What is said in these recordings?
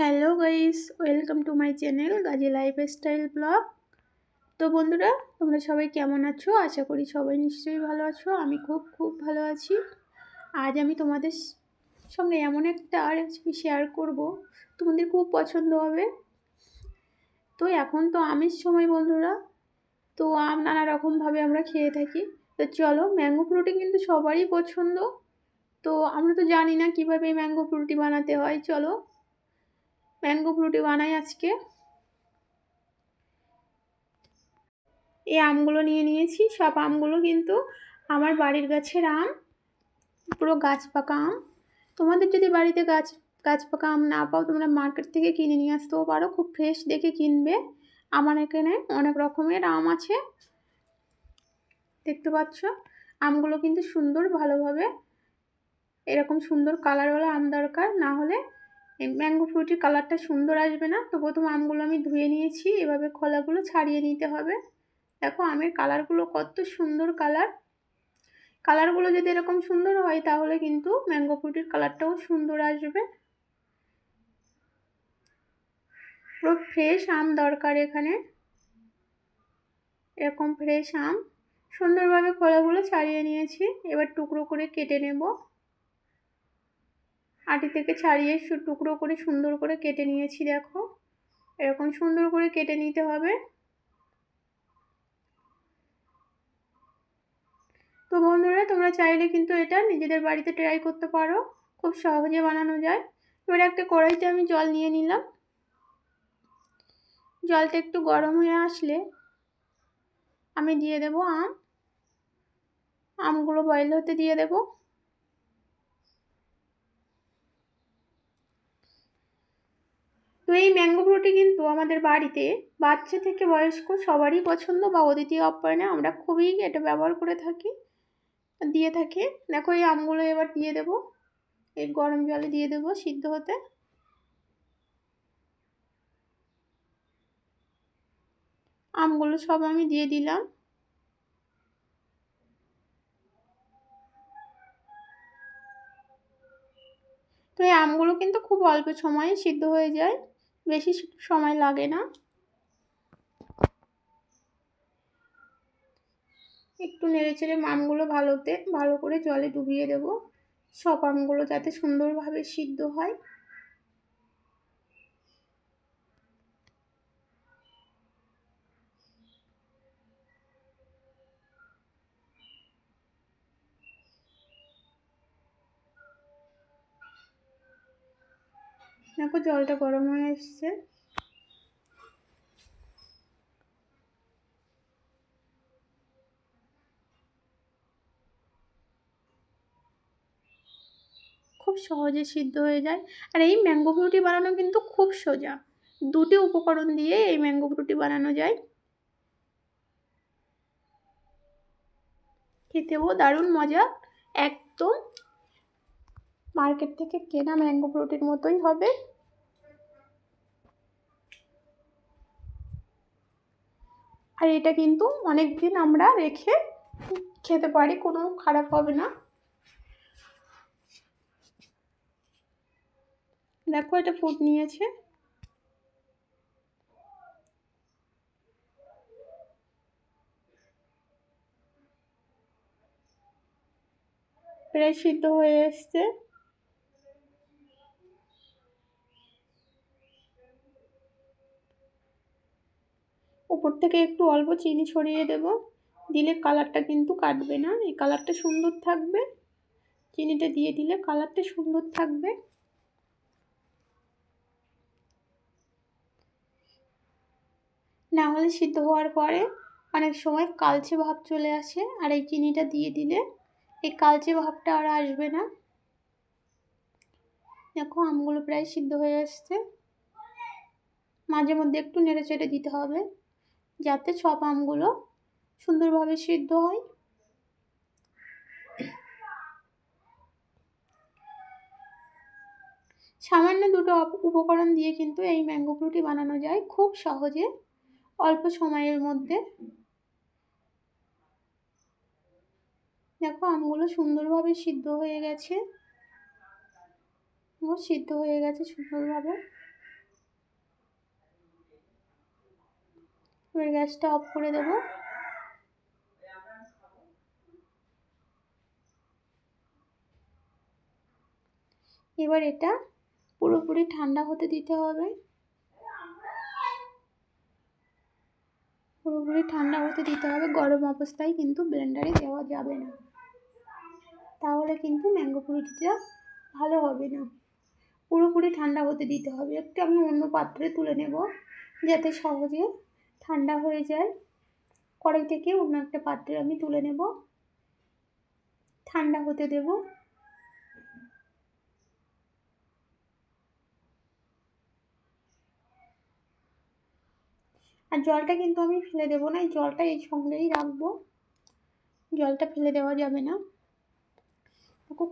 Hello guys, welcome to my channel Gazi lifestyle blog. তো বন্ধুরা, তোমরা সবাই কেমন আছো? আশা করি সবাই নিশ্চয়ই ভালো আছো। আমি খুব খুব ভালো আছি। আজ আমি তোমাদের সঙ্গে এমন একটা রেসিপি শেয়ার করব। তোমাদের খুব পছন্দ হবে। তো এখন তো আমের সময় বন্ধুরা। তো আম নানা রকমভাবে আমরা খেয়ে থাকি। তো চলো ম্যাঙ্গো ফ্রুটি কিন্তু সবারই পছন্দ। তো আমরা তো জানি না কীভাবে ম্যাঙ্গো ফ্রুটি বানাতে হয়। চলো ম্যাঙ্গো ফ্রুটি বানাই আজকে। এই আমগুলো নিয়ে নিয়েছি, সব আমগুলো কিন্তু আমার বাড়ির গাছের আম, পুরো গাছ পাকা আম। তোমাদের যদি বাড়িতে গাছ গাছ পাকা আম না পাও, তোমরা মার্কেট থেকে কিনে নিয়ে আসতেও পারো, খুব ফ্রেশ দেখে কিনবে। আমার এখানে অনেক রকমের আম আছে। দেখতে পাচ্ছ? আমগুলো কিন্তু সুন্দর, ভালোভাবে এরকম সুন্দর কালারওয়ালা আম দরকার, না হলে ম্যাঙ্গো ফ্রুটির কালারটা সুন্দর আসবে না, তো প্রথম আমগুলো আমি ধুয়ে নিয়েছি, এভাবে খোলাগুলো ছাড়িয়ে নিতে হবে। দেখো আমের কালারগুলো কত সুন্দর কালার কালারগুলো যদি এরকম সুন্দর হয়, তাহলে কিন্তু ম্যাঙ্গো ফ্রুটির কালারটাও সুন্দর আসবে। পুরো ফ্রেশ আম দরকার এখানে। এরকম ফ্রেশ আম। সুন্দরভাবে খোলাগুলো ছাড়িয়ে নিয়েছি, এবার টুকরো করে কেটে নেব। আটি থেকে ছাড়িয়ে টুকরো করে সুন্দর করে কেটে নিয়েছি, দেখো। এরকম সুন্দর করে কেটে নিতে হবে। তো বন্ধুরা, তোমরা চাইলে কিন্তু এটা নিজেদের বাড়িতে ট্রাই করতে পারো। খুব সহজে বানানো যায়। এবার একটা কড়াইতে আমি জল নিয়ে নিলাম। জলটা একটু গরম হয়ে আসলে আমি দিয়ে দেব আম। আমগুলো বয়েল হতে দিয়ে দেবো। তো এই ম্যাঙ্গো ফ্রুটি কিন্তু আমাদের বাড়িতে বাচ্চা থেকে বয়স্ক সবারই পছন্দ বা অদ্বিতীয় অপ্যায়নে আমরা খুবই এটা ব্যবহার করে থাকি, দিয়ে থাকি। দেখো এই আমগুলো এবার দিয়ে দেব। এই গরম জলে দিয়ে দেব সিদ্ধ হতে। আমগুলো সব আমি দিয়ে দিলাম। তো এই আমগুলো কিন্তু খুব অল্প সময়ে সিদ্ধ হয়ে যায়। বেশি সময় লাগে না। একটু নেড়ে চেড়ে আমগুলো ভালোতে ভালো করে জলে ডুবিয়ে দেব। সব আমগুলো যাতে সুন্দরভাবে সিদ্ধ হয়। দেখো জলটা গরম হয়ে এসছে। খুব সহজে সিদ্ধ হয়ে যায়। আর এই ম্যাঙ্গো ফ্রুটি বানানো কিন্তু খুব সোজা। দুটি উপকরণ দিয়ে এই ম্যাঙ্গো ফ্রুটি বানানো যায়। খেতেও দারুণ মজা। একদম মার্কেট থেকে কেনা ম্যাঙ্গো ফ্রুটির মতোই হবে। আর এটা কিন্তু অনেক দিন আমরা রেখে খেতে পারি, কোনো খারাপ হবে না। দেখো এটা ফুট নিয়েছে। প্রায় সিদ্ধ হয়ে এসছে। থেকে একটু অল্প চিনি ছড়িয়ে দেব। দিলে কালারটা কিন্তু কাটবে না। এই কালারটা সুন্দর থাকবে। চিনিটা দিয়ে দিলে কালারটা সুন্দর থাকবে। না হলে সিদ্ধ হওয়ার পরে অনেক সময় কালচে ভাব চলে আসে আর এই চিনিটা দিয়ে দিলে এই কালচে ভাবটা আর আসবে না। দেখো, আমগুলো প্রায় সিদ্ধ হয়ে আসছে। মাঝে মধ্যে একটু নেড়ে চেড়ে দিতে হবে। যাতে সব আমগুলো সুন্দরভাবে সিদ্ধ হয়। সামান্য দুটো উপকরণ দিয়ে কিন্তু এই ম্যাঙ্গো ফ্রুটি বানানো যায় খুব সহজে, অল্প সময়ের মধ্যে। দেখো আমগুলো সুন্দরভাবে সিদ্ধ হয়ে গেছে। সিদ্ধ হয়ে গেছে সুন্দরভাবে। এবার গ্যাসটা অফ করে দেব। এবার এটা পুরোপুরি ঠান্ডা হতে দিতে হবে। পুরোপুরি ঠান্ডা হতে দিতে হবে। গরম অবস্থায় কিন্তু ব্লেন্ডারে দেওয়া যাবে না। তাহলে কিন্তু ম্যাঙ্গো ফ্রুটিটা ভালো হবে না। পুরোপুরি ঠান্ডা হতে দিতে হবে। একটু আমি অন্য পাত্রে তুলে নেব, যাতে সহজে ঠান্ডা হয়ে যায়, কড়াই থেকে অন্য একটা পাত্রে আমি তুলে নেব। ঠান্ডা হতে দেব। আর জলটা কিন্তু আমি ফেলে দেবো না, এই জলটা এই সঙ্গেই রাখব। জলটা ফেলে দেওয়া যাবে না।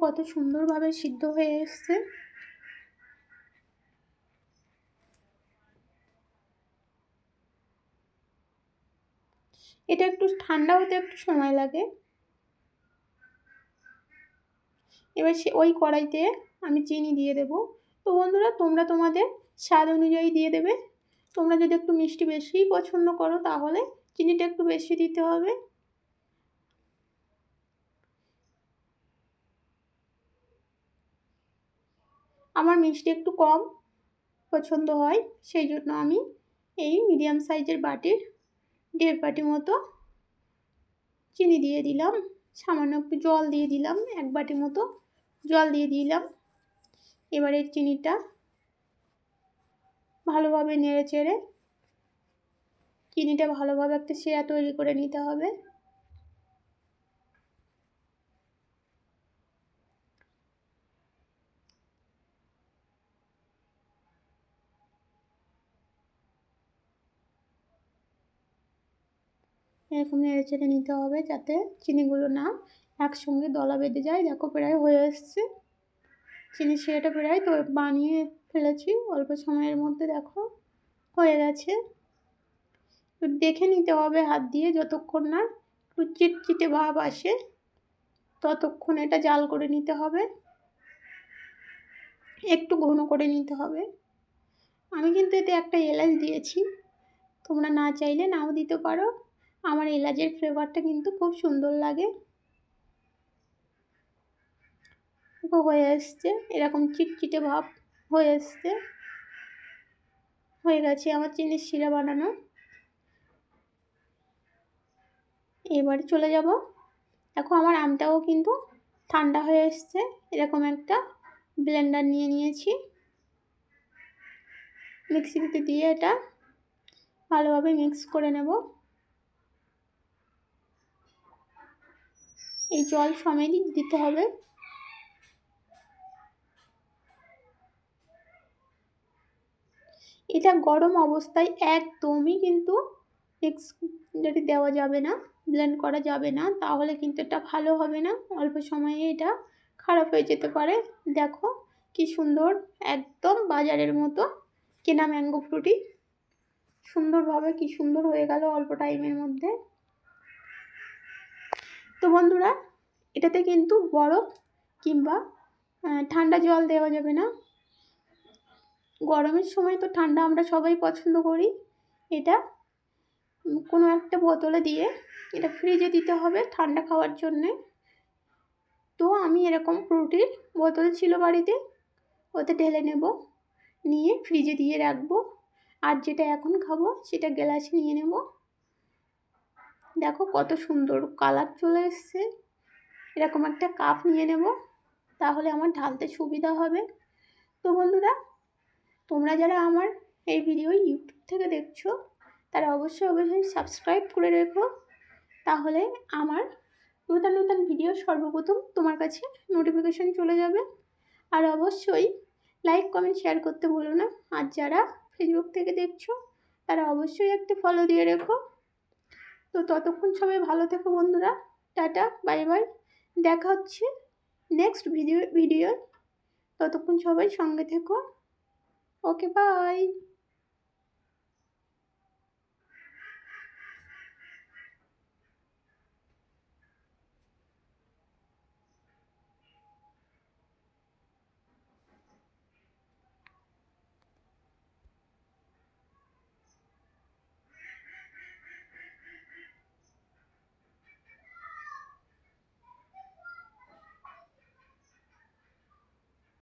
কত সুন্দরভাবে সিদ্ধ হয়ে এসছে। এটা একটু ঠান্ডা হতে একটু সময় লাগে। এবার সে ওই কড়াইতে আমি চিনি দিয়ে দেব। তো বন্ধুরা, তোমরা তোমাদের স্বাদ অনুযায়ী দিয়ে দেবে। তোমরা যদি একটু মিষ্টি বেশিই পছন্দ করো, তাহলে চিনিটা একটু বেশি দিতে হবে। আমার মিষ্টি একটু কম পছন্দ হয়, সেই জন্য আমি এই মিডিয়াম সাইজের বাটির দেড় বাটি মতো চিনি দিয়ে দিলাম। সামান্য একটু জল দিয়ে দিলাম, এক বাটি মতো জল দিয়ে দিলাম। এবারে চিনিটা ভালোভাবে নেড়ে চেড়ে, চিনিটা ভালোভাবে একটা সেরা তৈরি করে নিতে হবে। এরকম নেড়ে চেড়ে নিতে হবে যাতে চিনিগুলো না একসঙ্গে দলা বেঁধে যায়। দেখো প্রায় হয়ে এসছে। চিনি শিরাটা প্রায় তো বানিয়ে ফেলেছি। অল্প সময়ের মধ্যে দেখো হয়ে গেছে। দেখে নিতে হবে হাত দিয়ে যতক্ষণ না একটু চিটচিটে ভাব আসে, ততক্ষণ এটা জাল করে নিতে হবে। একটু ঘন করে নিতে হবে। আমি কিন্তু এতে একটা এলাচ দিয়েছি। তোমরা না চাইলে নাও দিতে পারো। আমার এলাচের ফ্লেভারটা কিন্তু খুব সুন্দর লাগে। হয়ে এসছে। এরকম চিটচিটে ভাব হয়ে এসছে। হয়ে গেছে আমার চিনির শিরা বানানো। এবারে চলে যাব। দেখো আমার আমটাও কিন্তু ঠান্ডা হয়ে এসছে। এরকম একটা ব্লেন্ডার নিয়ে নিয়েছি। মিক্সিতে দিয়ে এটা ভালোভাবে মিক্স করে নেব। এই জল সমেতই দিতে হবে। এটা গরম অবস্থায় একদমই কিন্তু মিক্স যদি দেওয়া যাবে না ব্লেন্ড করা যাবে না, তাহলে কিন্তু এটা ভালো হবে না। অল্প সময়ে এটা খারাপ হয়ে যেতে পারে। দেখো কি সুন্দর, একদম বাজারের মতো কেনা ম্যাঙ্গো ফ্রুটি সুন্দরভাবে কি সুন্দর হয়ে গেল অল্প টাইমের মধ্যে। তো বন্ধুরা, এটাতে কিন্তু বরফ কিংবা ঠান্ডা জল দেওয়া যাবে না। গরমের সময় তো ঠান্ডা আমরা সবাই পছন্দ করি। এটা কোনো একটা বোতলে দিয়ে এটা ফ্রিজে দিতে হবে ঠান্ডা খাওয়ার জন্যে। তো আমি এরকম ফ্রুটির বোতল ছিল বাড়িতে, ওতে ঢেলে নেব, নিয়ে ফ্রিজে দিয়ে রাখব। আর যেটা এখন খাব, সেটা গ্লাসে নিয়ে নেব। দেখো কত সুন্দর কালার চলে এসছে। এরকম একটা কাপ নিয়ে নেব, তাহলে আমার ঢালতে সুবিধা হবে। তো বন্ধুরা, তোমরা যারা আমার এই ভিডিও ইউটিউব থেকে দেখছ, তারা অবশ্যই অবশ্যই সাবস্ক্রাইব করে রেখো। তাহলে আমার নতুন নতুন ভিডিও সর্বপ্রথম তোমার কাছে নোটিফিকেশান চলে যাবে। আর অবশ্যই লাইক কমেন্ট শেয়ার করতে ভুলো না। আর যারা ফেসবুক থেকে দেখছ, তারা অবশ্যই একটা ফলো দিয়ে রেখো। তো ততক্ষণ সবাই ভালো থেকো বন্ধুরা। টাটা, বাই বাই। দেখা হচ্ছে নেক্সট ভিডিও ভিডিও ততক্ষণ সবাই সঙ্গে থেকো। Okay bye